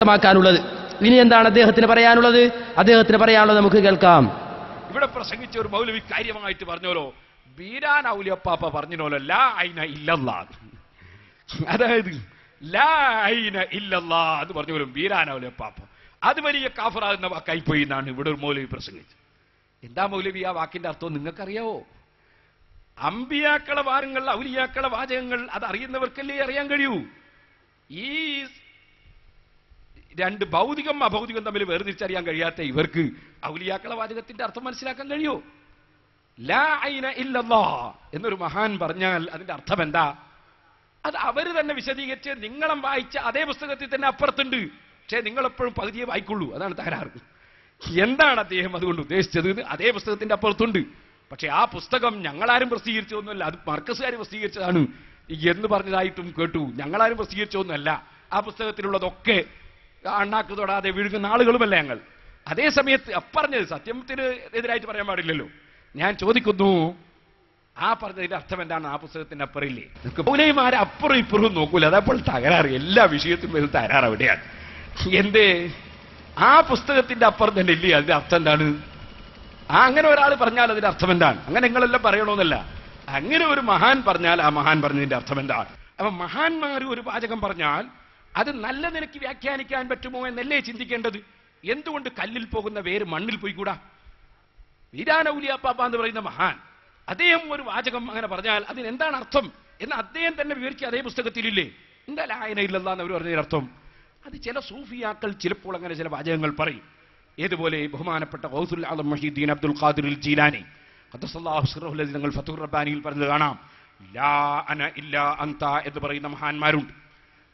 വ്യക്തമാക്കാനുള്ളത്. ഇനി എന്താണ് അദ്ദേഹത്തിന് പറയാനുള്ളത്? അദ്ദേഹത്തിന് പറയാനുള്ളത് നമുക്ക് കേൾക്കാം. ഇവിടെ പ്രസംഗിച്ച ഒരു മൗലവി കാര്യമായിട്ട് പറഞ്ഞോലോ? ബീരാൻ ഔലിയപ്പാപ്പ പറഞ്ഞോലോ ലാ ഐന അതായത് ലാ ഐന ഇല്ലല്ലാ എന്ന് പറഞ്ഞോലും ബീരാൻ ഔലിയപ്പാപ്പ അത് വലിയ കാഫറാകുന്ന വാക്കായി പോയി എന്നാണ് ഇവിടെ ഒരു മൗലവി പ്രസംഗിച്ചത്. എന്താ മൗലവി ആ വാക്കിന്റെ അർത്ഥം നിങ്ങൾക്കറിയാവോ? അമ്പിയാക്കള വാരങ്ങൾ ഔലിയാക്കള വാചകങ്ങൾ അത് അറിയുന്നവർക്കല്ലേ അറിയാൻ കഴിയൂ? ഈ രണ്ട് ഭൗതികം അഭൗതികം തമ്മിൽ വേർതിരിച്ചറിയാൻ കഴിയാത്ത ഇവർക്ക് ഔലിയാക്കള വാചകത്തിന്റെ അർത്ഥം മനസ്സിലാക്കാൻ കഴിയോ? ലാ എന്നൊരു മഹാൻ പറഞ്ഞാൽ അതിന്റെ അർത്ഥം എന്താ? അത് അവർ തന്നെ വിശദീകരിച്ച് നിങ്ങളും വായിച്ച അതേ പുസ്തകത്തിൽ തന്നെ അപ്പുറത്തുണ്ട്. പക്ഷേ നിങ്ങളെപ്പോഴും പകുതിയെ വായിക്കുള്ളൂ. അതാണ് തകരാറ്. എന്താണ് അദ്ദേഹം അതുകൊണ്ട് ഉദ്ദേശിച്ചത്? അതേ പുസ്തകത്തിന്റെ അപ്പുറത്തുണ്ട്. പക്ഷെ ആ പുസ്തകം ഞങ്ങളാരും പ്രസിദ്ധീകരിച്ചതൊന്നുമല്ല. അത് മർക്കസുകാർ പ്രസിദ്ധീകരിച്ചതാണ്. എന്ന് പറഞ്ഞതായിട്ടും കേട്ടു. ഞങ്ങളാരും പ്രസിദ്ധീകരിച്ചതൊന്നുമല്ല. ആ പുസ്തകത്തിലുള്ളതൊക്കെ അണ്ണാക്ക് തൊടാതെ വിഴുങ്ങുന്ന ആളുകളുമല്ല ഞങ്ങൾ? അതേ സമയത്ത് അപ്പറഞ്ഞത് സത്യത്തിന് എതിരായിട്ട് പറയാൻ പാടില്ലല്ലോ. ഞാൻ ചോദിക്കുന്നു ആ പറഞ്ഞതിന്റെ അർത്ഥം എന്താണ്? ആ പുസ്തകത്തിന്റെ അപ്പുറില്ലേ പൗലൈമാരെ അപ്പുറം ഇപ്പുറവും നോക്കൂല. അതപ്പോൾ തകരാറ്. എല്ലാ വിഷയത്തിലും ഒരു തകരാറ് അവിടെയാണ്. എന്തേ? ആ പുസ്തകത്തിന്റെ അപ്പുറം തന്നെ ഇല്ലേ? അതിന്റെ അർത്ഥം എന്താണ്? ആ അങ്ങനെ ഒരാൾ പറഞ്ഞാൽ അതിന്റെ അർത്ഥം എന്താണ്? അങ്ങനെ നിങ്ങളെല്ലാം പറയണമെന്നല്ല അങ്ങനെ ഒരു മഹാൻ പറഞ്ഞാൽ ആ മഹാൻ പറഞ്ഞതിന്റെ അർത്ഥം എന്താണ്? അപ്പൊ മഹാന്മാർ ഒരു വാചകം പറഞ്ഞാൽ അത് നല്ല നിലയ്ക്ക് വ്യാഖ്യാനിക്കാൻ പറ്റുമോ എന്നല്ലേ ചിന്തിക്കേണ്ടത്? എന്തുകൊണ്ട് കല്ലിൽ പോകുന്ന വേര് മണ്ണിൽ പോയിക്കൂടാ? വീരാനൗലിയാപ്പാപ്പ എന്ന് പറയുന്ന മഹാൻ അദ്ദേഹം ഒരു വാചകം അങ്ങനെ പറഞ്ഞാൽ അതിന് എന്താണ് അർത്ഥം എന്ന് അദ്ദേഹം തന്നെ വിവരിക്കുക അതേ പുസ്തകത്തിലില്ലേ? എന്താ ലായന എന്ന് അവർ പറഞ്ഞതിന് അർത്ഥം. അത് ചില സൂഫിയാക്കൾ ചിലപ്പോൾ അങ്ങനെ ചില വാചകങ്ങൾ പറയും. ഏതുപോലെ ബഹുമാനപ്പെട്ട ഗൗസുൽ മഷീദ്ദീൻ അബ്ദുൽ ഖാദിർ ജീലാനി റബ്ബാനിയിൽ പറഞ്ഞത് കാണാം ലാ അന ഇല്ലാ അന്ത എന്ന് പറയുന്ന മഹാന്മാരുണ്ട്.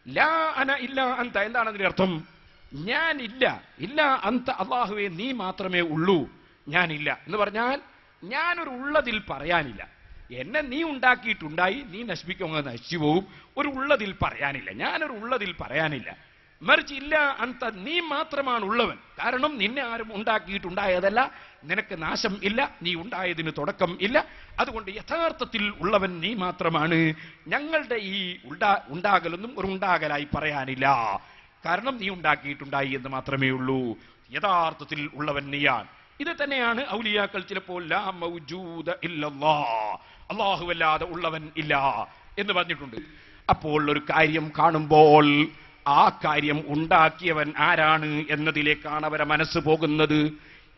ലാ അന ഇല്ല അന്ത എന്താണ് അതിന്റെ അർത്ഥം? ഞാൻ ഇല്ല അന്ത അള്ളാഹുവെ നീ മാത്രമേ ഉള്ളൂ. ഞാനില്ല. എന്ന് പറഞ്ഞാൽ ഞാനൊരു ഉള്ളതിൽ പറയാനില്ല. എന്നെ നീ ഉണ്ടാക്കിയിട്ടുണ്ടായി നീ നശിപ്പിക്കുമ്പോൾ നശിച്ചു പോവും. ഒരു ഉള്ളതിൽ പറയാനില്ല. ഞാനൊരു ഉള്ളതിൽ പറയാനില്ല. മറിച്ച് ഇല്ല അന്ത നീ മാത്രമാണ് ഉള്ളവൻ കാരണം നിന്നെ ആരും ഉണ്ടാക്കിയിട്ടുണ്ടായതല്ല നിനക്ക് നാശം ഇല്ല നീ ഉണ്ടായതിന് തുടക്കം ഇല്ല. അതുകൊണ്ട് യഥാർത്ഥത്തിൽ ഉള്ളവൻ നീ മാത്രമാണ്. ഞങ്ങളുടെ ഈ ഉണ്ടാ ഉണ്ടാകലൊന്നും ഒരു ഉണ്ടാകലായി പറയാനില്ല. കാരണം നീ ഉണ്ടാക്കിയിട്ടുണ്ടായി എന്ന് മാത്രമേ ഉള്ളൂ. യഥാർത്ഥത്തിൽ ഉള്ളവൻ നീയാണ്. ഇത് തന്നെയാണ് ഔലിയാക്കൾ ചിലപ്പോൾ ലാ മൗജൂദ ഉള്ളവൻ ഇല്ല എന്ന് പറഞ്ഞിട്ടുണ്ട്. അപ്പോൾ ഒരു കാര്യം കാണുമ്പോൾ ആ കാര്യം ഉണ്ടാക്കിയവൻ ആരാണ് എന്നതിലേക്കാണ് അവരെ മനസ്സ് പോകുന്നത്.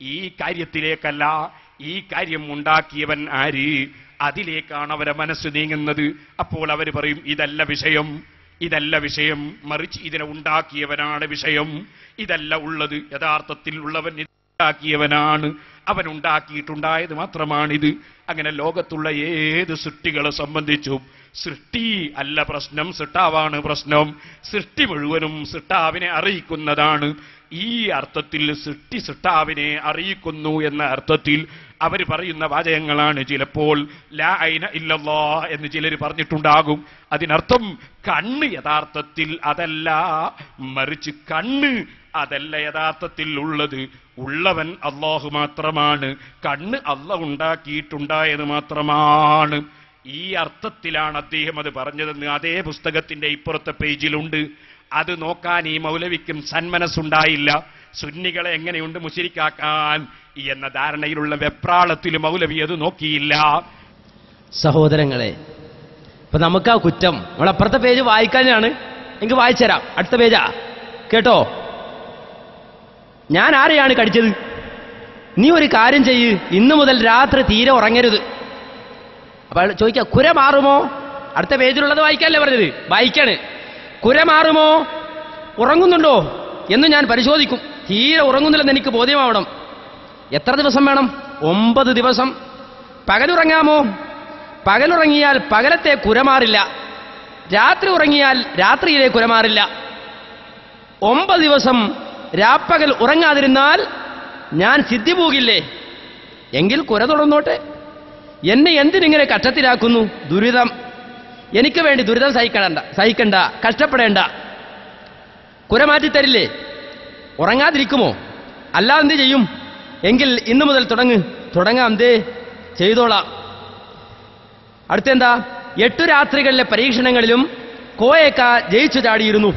ഈ കാര്യത്തിലേക്കല്ല ഈ കാര്യം ഉണ്ടാക്കിയവൻ ആര് അതിലേക്കാണ് അവരെ മനസ്സ് നീങ്ങുന്നത്. അപ്പോൾ അവർ പറയും ഇതല്ല വിഷയം ഇതല്ല വിഷയം. മറിച്ച് ഇതിനെ ഉണ്ടാക്കിയവനാണ് വിഷയം. ഇതല്ല ഉള്ളത്. യഥാർത്ഥത്തിൽ ഉള്ളവൻ ഉണ്ടാക്കിയവനാണ്. അവൻ ഉണ്ടാക്കിയിട്ടുണ്ടായത് മാത്രമാണിത്. അങ്ങനെ ലോകത്തുള്ള ഏത് സൃഷ്ടികളെ സംബന്ധിച്ചും സൃഷ്ടി അല്ല പ്രശ്നം സിട്ടാവാണ് പ്രശ്നം. സൃഷ്ടി മുഴുവനും സിട്ടാവിനെ അറിയിക്കുന്നതാണ്. ഈ അർത്ഥത്തിൽ സൃഷ്ടി സിട്ടാവിനെ അറിയിക്കുന്നു എന്ന അർത്ഥത്തിൽ അവർ പറയുന്ന വാചകങ്ങളാണ് ചിലപ്പോൾ ലാ ഐന ഇല്ലല്ലോ എന്ന് ചിലർ പറഞ്ഞിട്ടുണ്ടാകും. അതിനർത്ഥം കണ്ണ് യഥാർത്ഥത്തിൽ അതല്ല മറിച്ച് കണ്ണ് അതല്ല യഥാർത്ഥത്തിൽ ഉള്ളത്. ഉള്ളവൻ അള്ളാഹു മാത്രമാണ്. കണ്ണ് അല്ല ഉണ്ടാക്കിയിട്ടുണ്ടായത് മാത്രമാണ്. ഈ അർത്ഥത്തിലാണ് അദ്ദേഹം അത് പറഞ്ഞതെന്ന് അതേ പുസ്തകത്തിന്റെ ഇപ്പുറത്തെ പേജിലുണ്ട്. അത് നോക്കാൻ ഈ മൗലവിക്കും സന്മനസ്സുണ്ടായില്ല. സുന്നികളെ എങ്ങനെയുണ്ട് മുശരിക്കാക്കാൻ? എന്ന ധാരണയിലുള്ള വെപ്രാളത്തിൽ മൗലവി അത് നോക്കിയില്ല. സഹോദരങ്ങളെ ഇപ്പൊ നമുക്ക് ആ കുറ്റം നമ്മളപ്പുറത്തെ പേജ് വായിക്കാനാണ് എനിക്ക് വായിച്ചുതരാം അടുത്ത പേജാ. കേട്ടോ? ഞാൻ ആരെയാണ് കടിച്ചത്? നീ ഒരു കാര്യം ചെയ്യ്. ഇന്നു മുതൽ രാത്രി തീരെ ഉറങ്ങരുത്. അപ്പൊ അയാൾ ചോദിക്കാം കുര മാറുമോ? അടുത്ത പേജിലുള്ളത് വായിക്കാനല്ലേ പറഞ്ഞത്? വായിക്കാണ്. കുര മാറുമോ? ഉറങ്ങുന്നുണ്ടോ? എന്ന് ഞാൻ പരിശോധിക്കും. തീരെ ഉറങ്ങുന്നില്ലെന്ന് എനിക്ക് ബോധ്യമാവണം. എത്ര ദിവസം വേണം? ഒമ്പത് ദിവസം. പകലുറങ്ങാമോ? പകലുറങ്ങിയാൽ പകലത്തെ കുരമാറില്ല രാത്രി ഉറങ്ങിയാൽ രാത്രിയിലെ കുരമാറില്ല ഒമ്പത് ദിവസം രാപ്പകൽ ഉറങ്ങാതിരുന്നാൽ ഞാൻ സിദ്ധി പോകില്ലേ? എങ്കിൽ കുര തുടർന്നോട്ടെ എന്നെ എന്തിനിങ്ങനെ കഷ്ടത്തിലാക്കുന്നു? ദുരിതം. എനിക്ക് വേണ്ടി ദുരിതം സഹിക്കണ്ട സഹിക്കണ്ട കഷ്ടപ്പെടേണ്ട. കുരമാറ്റി മാറ്റിത്തരില്ലേ ഉറങ്ങാതിരിക്കുമോ? അല്ലാതെ എന്ത് ചെയ്യും? എങ്കിൽ ഇന്നു മുതൽ തുടങ്ങ്. തുടങ്ങാം ദേ. ചെയ്തോളാം. അടുത്തെന്താ? എട്ടു രാത്രികളിലെ പരീക്ഷണങ്ങളിലും കോയക്ക ജയിച്ചു ചാടിയിരുന്നു.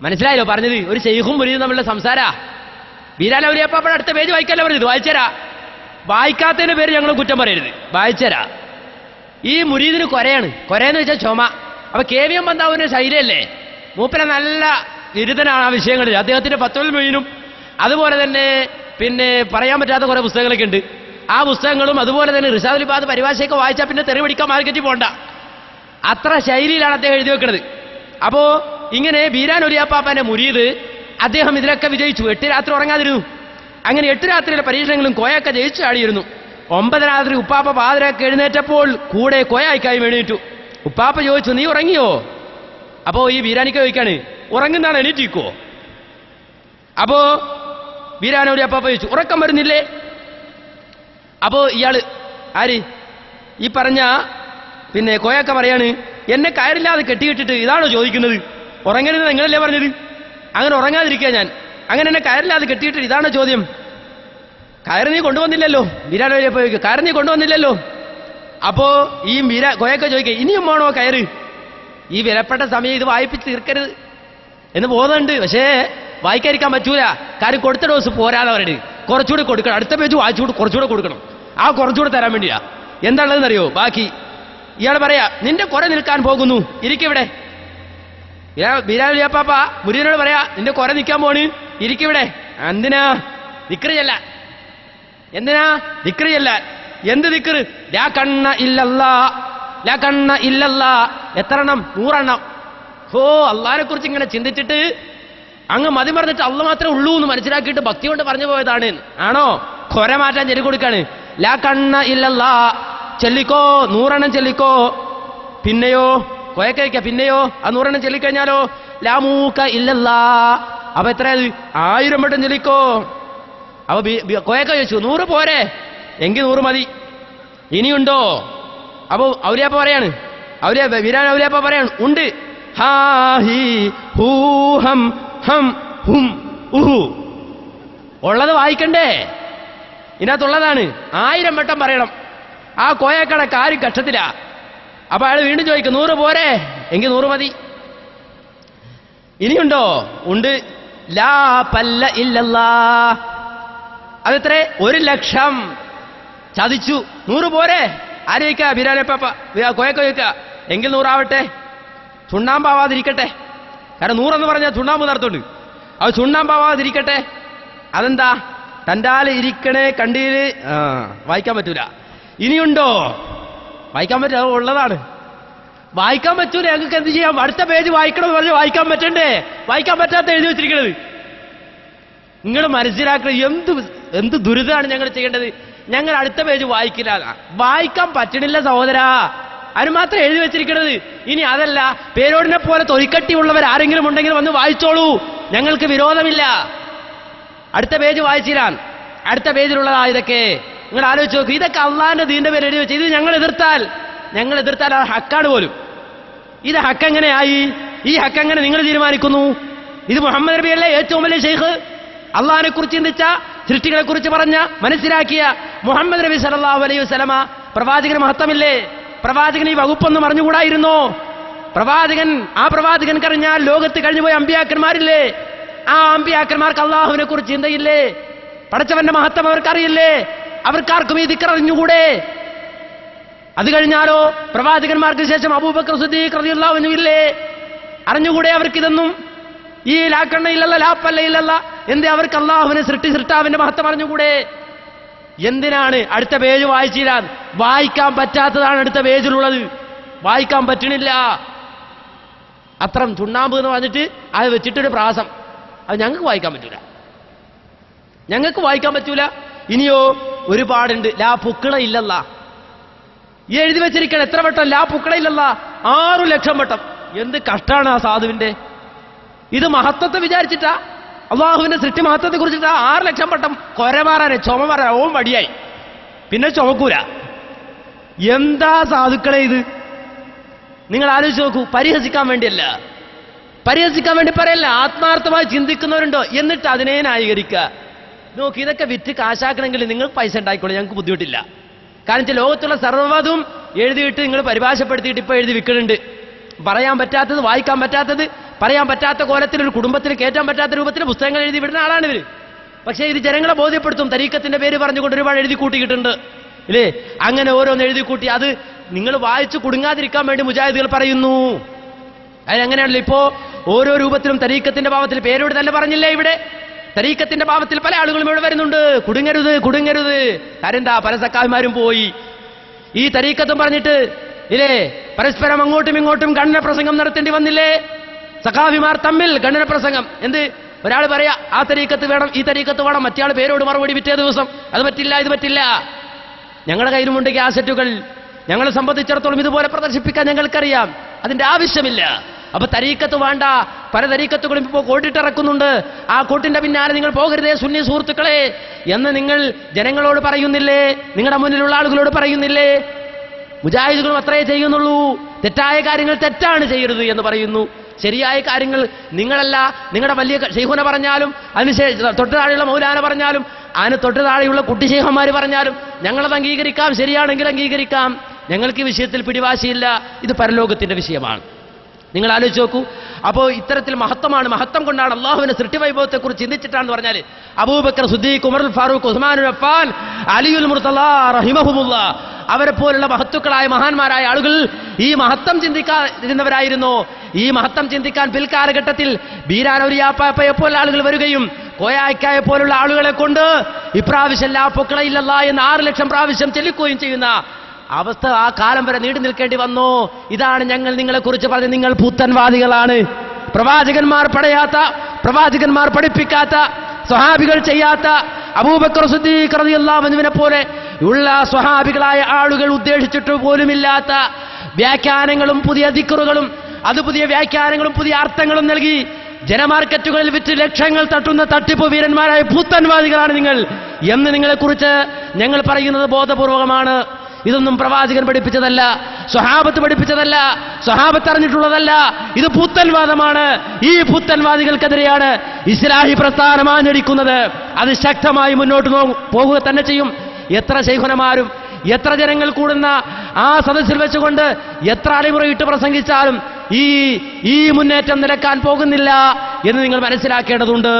മനസ്സിലായല്ലോ പറഞ്ഞത്? ഒരു ശൈഖും മുരീദും തമ്മിലുള്ള സംസാര. വീരാലൗരിയപ്പ അടുത്ത പേജ് വായിക്കാനല്ല പറഞ്ഞത്? വായിച്ചരാ. വായിക്കാത്തതിന്റെ പേര് ഞങ്ങൾ കുറ്റം പറയരുത്. വായിച്ചരാ. ഈ മുരീദിന് കൊരയാണ്. കൊരയെന്ന് വെച്ചാൽ ചുമ. അപ്പൊ കെ വി എം ബന്ധാവിന്റെ ശൈലിയല്ലേ? മൂപ്പര നല്ല വിരുദ്ധനാണ് ആ വിഷയങ്ങളിൽ. അദ്ദേഹത്തിന്റെ പത്തോൽ മൊഴിനും അതുപോലെ തന്നെ പിന്നെ പറയാൻ പറ്റാത്ത കുറെ പുസ്തകങ്ങളൊക്കെ ഉണ്ട്. ആ പുസ്തകങ്ങളും അതുപോലെ തന്നെ റിസാദ് ലിബാദ് പരിഭാഷയൊക്കെ വായിച്ചാൽ പിന്നെ തെറി പിടിക്കാൻ മാർക്കറ്റിൽ പോണ്ട. അത്ര ശൈലിയിലാണ് അദ്ദേഹം എഴുതി വെക്കുന്നത് അപ്പോ ഇങ്ങനെ ബീരാൻ ഒലിയാപ്പാപ്പാന്റെ മുരീദ് അദ്ദേഹം ഇതിലൊക്കെ വിജയിച്ചു. എട്ട് രാത്രി ഉറങ്ങാതിരുന്നു. അങ്ങനെ എട്ട് രാത്രിയിലെ പരീക്ഷണങ്ങളും കോയൊക്കെ ജയിച്ചു ആടിയിരുന്നു ഒമ്പത് രാത്രി ഉപ്പാപ്പ പാതിരൊക്കെ എഴുന്നേറ്റപ്പോൾ കൂടെ കോയായിക്കായി എണീറ്റു. ഉപ്പാപ്പ ചോദിച്ചു നീ ഉറങ്ങിയോ? അപ്പോ ഈ വീരാനിക്ക ചോദിക്കാണ്. ഉറങ്ങുന്നാണ് എണീറ്റിക്കോ. അപ്പോ വീരാനോട് അപ്പാപ്പ ചോദിച്ചു ഉറക്കം വരുന്നില്ലേ? അപ്പോ ഇയാൾ ആര്? ഈ പറഞ്ഞ പിന്നെ കോയക്ക പറയാണ് എന്നെ കയറില്ലാതെ കെട്ടിയിട്ടിട്ട് ഇതാണോ ചോദിക്കുന്നത്? ഉറങ്ങരുത് നിങ്ങളല്ലേ പറഞ്ഞത്? അങ്ങനെ ഉറങ്ങാതിരിക്കുക ഞാൻ. അങ്ങനെ എന്നെ കയറില്ലാതെ കെട്ടിയിട്ട് ഇതാണ് ചോദ്യം. കയറി നീ കൊണ്ടുവന്നില്ലല്ലോ. വിരാട് വരെ പോയി കയറി നീ കൊണ്ടുവന്നില്ലല്ലോ. അപ്പോ ഈ വിര കൊയൊക്കെ ചോദിക്കുക ഇനിയും വേണോ കയറ്? ഈ വിലപ്പെട്ട സമയം ഇത് വായിപ്പിച്ച് തീർക്കരുത് എന്ന് ബോധമുണ്ട്. പക്ഷേ വായിക്കാതിരിക്കാൻ പറ്റൂല. കാര്യം കൊടുത്ത ഡോസ് പോരാതെ അവരുടെ കുറച്ചുകൂടി കൊടുക്കണം. അടുത്ത പേജ് വായിച്ചുകൂടി കുറച്ചുകൂടെ കൊടുക്കണം. ആ കുറച്ചുകൂടെ തരാൻ വേണ്ടിയാ. എന്താണതെന്നറിയോ ബാക്കി. ഇയാൾ പറയാ നിന്റെ കുറെ നിൽക്കാൻ പോകുന്നു. ഇരിക്കിവിടെ ബിരാലിയപ്പാപ്പ മുരിയനോട് പറയാ നിന്റെ കുറെ നിൽക്കാൻ പോണ്. ഇരിക്കിവിടെ. എന്തിനാ? വിക്രിയല്ല എന്തിനാ? വിക്രിയല്ല എന്ത് ദിക്റ് ലാ കണ്ണ ഇല്ലല്ല. ലാ കണ്ണ ഇല്ലല്ല. എത്ര എണ്ണം നൂറെണ്ണം. ഹോ അള്ളാഹിനെ കുറിച്ച് ഇങ്ങനെ ചിന്തിച്ചിട്ട് അങ്ങ് മതി പറഞ്ഞിട്ട് അള്ള മാത്രമേ ഉള്ളൂ എന്ന് മനസ്സിലാക്കിയിട്ട് ഭക്തി കൊണ്ട് പറഞ്ഞു പോയതാണ്. ആണോ? കൊര മാറ്റാൻ ചെല്ലി കൊടുക്കാണ്. ലാ കണ്ണ ഇല്ലല്ല. ചെല്ലിക്കോ? നൂറെണ്ണം ചെല്ലിക്കോ? പിന്നെയോ? കൊയക്കഴിക്ക പിന്നെയോ? ആ നൂറെണ്ണം ചെല്ലിക്കഴിഞ്ഞാലോ? ലാമൂക്ക ഇല്ലല്ല. അപ്പൊ എത്ര ആയിരം വട്ടം ചെലിക്കോ അപ്പൊ കൊയക്ക ചോദിച്ചു. നൂറ് പോരെ. എങ്കിൽ നൂറ് മതി. ഇനിയുണ്ടോ? അപ്പൊ അവരിയപ്പ പറയാണ്. അവരെ വിരാൻ അവരിയപ്പ പറയാണ്. ഉണ്ട്. ഹം ഹും ഉഹു ഉള്ളത് വായിക്കണ്ടേ? ഇതിനകത്തുള്ളതാണ്. ആയിരം വട്ടം പറയണം. ആ കോയക്കട കാര്യം കഷ്ടത്തിലാ. അപ്പൊ അയാൾ വീണ്ടും ചോദിക്കും നൂറ് പോരെ? എങ്കിൽ നൂറ് മതി. ഇനിയുണ്ടോ? ഉണ്ട്. ലാ പല്ല ഇല്ലല്ലാ അതെത്രേ? ഒരു ലക്ഷം. ചതിച്ചു. നൂറ് പോരെ? ആരേക്ക ബിരാനപ്പാപ്പ കോയക്ക ചോദിക്ക എങ്കിൽ നൂറാവട്ടെ. ചുണ്ണാമ്പാവാതിരിക്കട്ടെ. കാരണം നൂറെന്ന് പറഞ്ഞാൽ ചുണ്ണാമ്പ് നടത്തുണ്ട് അത് ചുണ്ണാമ്പാവാതിരിക്കട്ടെ. അതെന്താ? തന്റെ ഇരിക്കണേ കണ്ടീര് വായിക്കാൻ പറ്റൂല. ഇനിയുണ്ടോ? വായിക്കാൻ പറ്റില്ല ഉള്ളതാണ്. വായിക്കാൻ പറ്റൂല ഞങ്ങൾക്ക് എന്ത് ചെയ്യാം? അടുത്ത പേജ് വായിക്കണം പറഞ്ഞ് വായിക്കാൻ പറ്റണ്ടേ? വായിക്കാൻ പറ്റാത്ത എഴുതി വെച്ചിരിക്കുന്നത് നിങ്ങൾ മനസ്സിലാക്കണം എന്ത് എന്ത് ദുരിതമാണ് ഞങ്ങൾ ചെയ്യേണ്ടത്? ഞങ്ങൾ അടുത്ത പേജ് വായിക്കില്ല. വായിക്കാൻ പറ്റണില്ല സഹോദരാ. അതിന് മാത്രം എഴുതി വെച്ചിരിക്കുന്നത് ഇനി അതല്ല പേരോടിനെ പോലെ തൊലിക്കട്ടിയുള്ളവർ ആരെങ്കിലും ഉണ്ടെങ്കിൽ വന്ന് വായിച്ചോളൂ. ഞങ്ങൾക്ക് വിരോധമില്ല. അടുത്ത പേജ് വായിച്ചിരാൻ അടുത്ത പേജിലുള്ളതാ ഇതൊക്കെ. നിങ്ങൾ ആലോചിച്ച് നോക്കൂ ഇതൊക്കെ അള്ളാന്റെ ദീന്റെ പേര് എഴുതി വെച്ച് ഇത് ഞങ്ങൾ എതിർത്താൽ ഞങ്ങൾ എതിർത്താൽ ആ ഹക്കാണ് പോലും. ഇത് ഹക്കെങ്ങനെയായി ഈ ഹക്കെങ്ങനെ നിങ്ങൾ തീരുമാനിക്കുന്നു? ഇത് മുഹമ്മദ് നബിയല്ലേ ഏറ്റവും വലിയ ഷെയ്ഖ് അള്ളാഹിനെ കുറിച്ച് ചിന്തിച്ച സൃഷ്ടികളെ കുറിച്ച് പറഞ്ഞ മനസ്സിലാക്കിയ മുഹമ്മദ് നബി സലാഹു അലൈഹി വസല്ലമ പ്രവാചകന് മഹത്വമില്ലേ? പ്രവാചകൻ ഈ വകുപ്പൊന്നും അറിഞ്ഞുകൂടായിരുന്നോ? പ്രവാചകൻ ആ പ്രവാചകൻ കറിഞ്ഞാൽ ലോകത്ത് കഴിഞ്ഞുപോയ അമ്പിയാക്കന്മാരില്ലേ? ആ അമ്പിയാക്കന്മാർക്ക് അള്ളാഹുവിനെ കുറിച്ച് ചിന്തയില്ലേ? പടച്ചവന്റെ മഹത്വം അവർക്കറിയില്ലേ? അവർക്കാർക്കും ഈ ദിക്കറിഞ്ഞുകൂടെ അത് കഴിഞ്ഞാലോ പ്രവാചകന്മാർക്ക് ശേഷം അബൂബക്കർ സുദ്ദീഖ് ഇല്ലേ? അറിഞ്ഞുകൂടെ അവർക്കിതൊന്നും ഈ ലാക്കണ്ണ ഇല്ലല്ല ലാപ്പല്ല ഇല്ലല്ല എന്തേ അവർക്ക് അള്ളാഹുവിനെ സൃഷ്ടി സൃഷ്ടാവിന്റെ മഹത്വം അറിഞ്ഞുകൂടെ? എന്തിനാണ് അടുത്ത പേജ് വായിച്ചിരാൻ? വായിക്കാൻ പറ്റാത്തതാണ് അടുത്ത പേജിലുള്ളത്. വായിക്കാൻ പറ്റണില്ല. അത്രം ചുണ്ണാമ്പ് എന്ന് പറഞ്ഞിട്ട് അത് വെച്ചിട്ടൊരു പ്രാസം. അത് ഞങ്ങൾക്ക് വായിക്കാൻ പറ്റൂല. ഞങ്ങൾക്ക് വായിക്കാൻ പറ്റൂല. ഇനിയോ ഒരുപാടുണ്ട്. ലാ പുക്കിള ഇല്ലല്ല ഈ എഴുതി വെച്ചിരിക്കണം. എത്ര വട്ടം? ലാ പുക്കിള ഇല്ലല്ല ആറു ലക്ഷം വട്ടം. എന്ത് കഷ്ടാണ് ആ സാധുവിന്റെ? ഇത് മഹത്വത്തെ വിചാരിച്ചിട്ടാ. അള്ളാഹുവിന്റെ സൃഷ്ടി മഹത്വത്തെ കുറിച്ചിട്ടാ. ആറ് ലക്ഷം വട്ടം കൊരമാറാനെ ചുമ മാറാൻ ഓം വടിയായി. പിന്നെ ചുമക്കൂല. എന്താ സാധുക്കളെ ഇത്? നിങ്ങൾ ആലോചിച്ച് നോക്കൂ. പരിഹസിക്കാൻ വേണ്ടിയല്ല. പരിഹസിക്കാൻ വേണ്ടി പറയല്ല. ആത്മാർത്ഥമായി ചിന്തിക്കുന്നവരുണ്ടോ? എന്നിട്ട് അതിനെ ന്യായീകരിക്കുക. നോക്കി ഇതൊക്കെ വിറ്റ് കാശാക്കണമെങ്കിൽ നിങ്ങൾ പൈസ ഉണ്ടായിക്കോളൂ ഞങ്ങൾക്ക് ബുദ്ധിമുട്ടില്ല. കാരണം ലോകത്തുള്ള സർവതും എഴുതിയിട്ട് നിങ്ങൾ പരിഭാഷപ്പെടുത്തിയിട്ട് ഇപ്പൊ എഴുതി വിൽക്കുന്നുണ്ട് പറയാൻ പറ്റാത്തത് വായിക്കാൻ പറ്റാത്തത് പറയാൻ പറ്റാത്ത കോലത്തിൽ ഒരു കുടുംബത്തിൽ കയറ്റാൻ പറ്റാത്ത രൂപത്തിൽ പുസ്തകങ്ങൾ എഴുതി വിടുന്ന ആളാണിവർ പക്ഷേ ഇത് ജനങ്ങളെ ബോധ്യപ്പെടുത്തും. തരീക്കത്തിന്റെ പേര് പറഞ്ഞുകൊണ്ട് ഒരുപാട് എഴുതി കൂട്ടിയിട്ടുണ്ട്. ഇല്ലേ? അങ്ങനെ ഓരോന്ന് എഴുതി കൂട്ടി അത് നിങ്ങൾ വായിച്ചു കുടുങ്ങാതിരിക്കാൻ വേണ്ടി മുജാഹിദുകൾ പറയുന്നു. അതിനെങ്ങനെയാണല്ലോ ഇപ്പോ ഓരോ രൂപത്തിലും തരീക്കത്തിന്റെ ഭാവത്തിൽ പേരോട് തന്നെ പറഞ്ഞില്ലേ ഇവിടെ? തരീക്കത്തിന്റെ ഭാവത്തിൽ പല ആളുകളും ഇവിടെ വരുന്നുണ്ട്. കുടുങ്ങരുത് കുടുങ്ങരുത്. കരന്താ പല സക്കാവിമാരും പോയി? ഈ തരീക്കത്തും പറഞ്ഞിട്ട് ഇല്ലേ പരസ്പരം അങ്ങോട്ടും ഇങ്ങോട്ടും ഗണ്ണന പ്രസംഗം നടത്തേണ്ടി വന്നില്ലേ? സഖാവിമാർ തമ്മിൽ ഗണ്ണന പ്രസംഗം. എന്ത്? ഒരാൾ പറയാ ആ തരീക്കത്ത് വേണം ഈ തരീക്കത്ത് വേണം. മറ്റേ പേരോട് മറുപടി പിറ്റേ ദിവസം. അത് പറ്റില്ല ഇത് പറ്റില്ല. ഞങ്ങളുടെ കയ്യിലുമുണ്ട് കാസറ്റുകൾ ഞങ്ങളെ സംബന്ധിച്ചിടത്തോളം ഇതുപോലെ പ്രദർശിപ്പിക്കാൻ ഞങ്ങൾക്കറിയാം. അതിന്റെ ആവശ്യമില്ല. അപ്പൊ തരീക്കത്ത് വേണ്ട പല തരീക്കത്തുകളും ഇപ്പോൾ കോട്ടിട്ടിറക്കുന്നുണ്ട്. ആ കോട്ടിന്റെ പിന്നാലെ നിങ്ങൾ പോകരുതേ സുന്നി സുഹൃത്തുക്കളെ എന്ന് നിങ്ങൾ ജനങ്ങളോട് പറയുന്നില്ലേ? നിങ്ങളുടെ മുന്നിലുള്ള ആളുകളോട് പറയുന്നില്ലേ? മുജാഹിദുകളും അത്രേ ചെയ്യുന്നുള്ളൂ. തെറ്റായ കാര്യങ്ങൾ തെറ്റാണ് ചെയ്യരുത് എന്ന് പറയുന്നു. ശരിയായ കാര്യങ്ങൾ നിങ്ങളല്ല നിങ്ങളുടെ വലിയ ഷെയ്ഖുന പറഞ്ഞാലും അതിനുശേഷം തൊട്ട് താഴെയുള്ള മൗലാന പറഞ്ഞാലും അതിന് തൊട്ട് താഴെയുള്ള കുട്ടി ഷെയ്ഖന്മാർ പറഞ്ഞാലും ഞങ്ങളത് അംഗീകരിക്കാം ശരിയാണെങ്കിൽ അംഗീകരിക്കാം. ഞങ്ങൾക്ക് ഈ വിഷയത്തിൽ പിടിവാശിയില്ല. ഇത് പരലോകത്തിന്റെ വിഷയമാണ്. നിങ്ങൾ ആലോചിച്ച് നോക്കൂ. അപ്പോൾ ഇത്തരത്തിൽ മഹത്വമാണ്. മഹത്വം കൊണ്ടാണ് അള്ളാഹുവിന്റെ സൃഷ്ടി വൈഭവത്തെക്കുറിച്ച് ചിന്തിച്ചിട്ടാണെന്ന് പറഞ്ഞാൽ അബൂബക്കർ സുദ്ദീഖ് ഉമർ ഫാറൂഖ് ഉസ്മാൻ അഫ്ഫാൻ അലിയുൽ മുർത്തല അവരെ പോലുള്ള മഹത്തുക്കളായ മഹാന്മാരായ ആളുകൾ ഈ മഹത്വം ചിന്തിക്കാതിരുന്നവരായിരുന്നു ഈ മഹത്വം ചിന്തിക്കാൻ പിൽക്കാലഘട്ടത്തിൽ ബീരാനൗരിയാപ്പാപ്പയെ പോലുള്ള ആളുകൾ വരികയും കോയായ്ക്കായ പോലുള്ള ആളുകളെ കൊണ്ട് ഇപ്രാവശ്യം ലാപ്പൊക്കളയില്ലല്ല എന്ന് ആറ് ലക്ഷം പ്രാവശ്യം ചെല്ലിക്കുകയും ചെയ്യുന്ന അവസ്ഥ ആ കാലം വരെ നീണ്ടു നിൽക്കേണ്ടി വന്നു. ഇതാണ് ഞങ്ങൾ നിങ്ങളെ കുറിച്ച് പറഞ്ഞത് നിങ്ങൾ പുത്തൻവാദികളാണ്. പ്രവാചകന്മാർ പടയാത്ത പ്രവാചകന്മാർ പഠിപ്പിക്കാത്ത സ്വഹാബികൾ ചെയ്യാത്ത അബൂബക്കർ സുദ്ദീഖ് പോലെ ഉള്ള സ്വഹാബികളായ ആളുകൾ ഉദ്ദേശിച്ചിട്ട് പോലുമില്ലാത്ത വ്യാഖ്യാനങ്ങളും പുതിയ ദിക്കറുകളും അത് പുതിയ വ്യാഖ്യാനങ്ങളും പുതിയ അർത്ഥങ്ങളും നൽകി ജനമാർക്കറ്റുകളിൽ വിറ്റ് ലക്ഷങ്ങൾ തട്ടുന്ന തട്ടിപ്പ് വീരന്മാരായ പുത്തൻവാദികളാണ് നിങ്ങൾ എന്ന് നിങ്ങളെക്കുറിച്ച് ഞങ്ങൾ പറയുന്നത് ബോധപൂർവകമാണ്. ഇതൊന്നും പ്രവാചകൻ പഠിപ്പിച്ചതല്ല സ്വഹാബത്ത് പഠിപ്പിച്ചതല്ല സ്വഹാബത്ത് അറിഞ്ഞിട്ടുള്ളതല്ല. ഇത് പുത്തൻവാദമാണ്. ഈ പുത്തൻവാദികൾക്കെതിരെയാണ് ഇസ്ലാഹി പ്രസ്ഥാനം ആഞ്ഞടിക്കുന്നത്. അത് ശക്തമായി മുന്നോട്ട് പോകുക തന്നെ ചെയ്യും. എത്ര ശൈഖുനമാരും എത്ര ജനങ്ങൾ കൂടുന്ന ആ സദസ്സിൽ വെച്ചുകൊണ്ട് എത്ര അടിമുറയിട്ട് പ്രസംഗിച്ചാലും ഈ ഈ മുന്നേറ്റം നിലക്കാൻ പോകുന്നില്ല എന്ന് നിങ്ങൾ മനസ്സിലാക്കേണ്ടതുണ്ട്.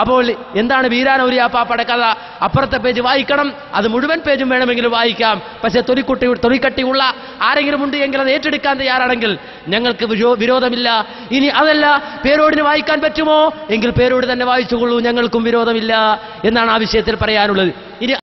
അപ്പോൾ എന്താണ് വീരാനൗരിയാപ്പാപ്പയുടെ കഥ? അപ്പുറത്തെ പേജ് വായിക്കണം. അത് മുഴുവൻ പേജും വേണമെങ്കിൽ വായിക്കാം. പക്ഷേ തൊലിക്കുട്ടി തൊലിക്കട്ടിയുള്ള ആരെങ്കിലും ഉണ്ട് എങ്കിൽ അത് ഏറ്റെടുക്കാൻ തയ്യാറാണെങ്കിൽ ഞങ്ങൾക്ക് വിരോധമില്ല. ഇനി അതല്ല പേരോടിന് വായിക്കാൻ പറ്റുമോ? എങ്കിൽ പേരോട് തന്നെ വായിച്ചുകൊള്ളൂ. ഞങ്ങൾക്കും വിരോധമില്ല എന്നാണ് ആ വിഷയത്തിൽ പറയാനുള്ളത്. ഇനി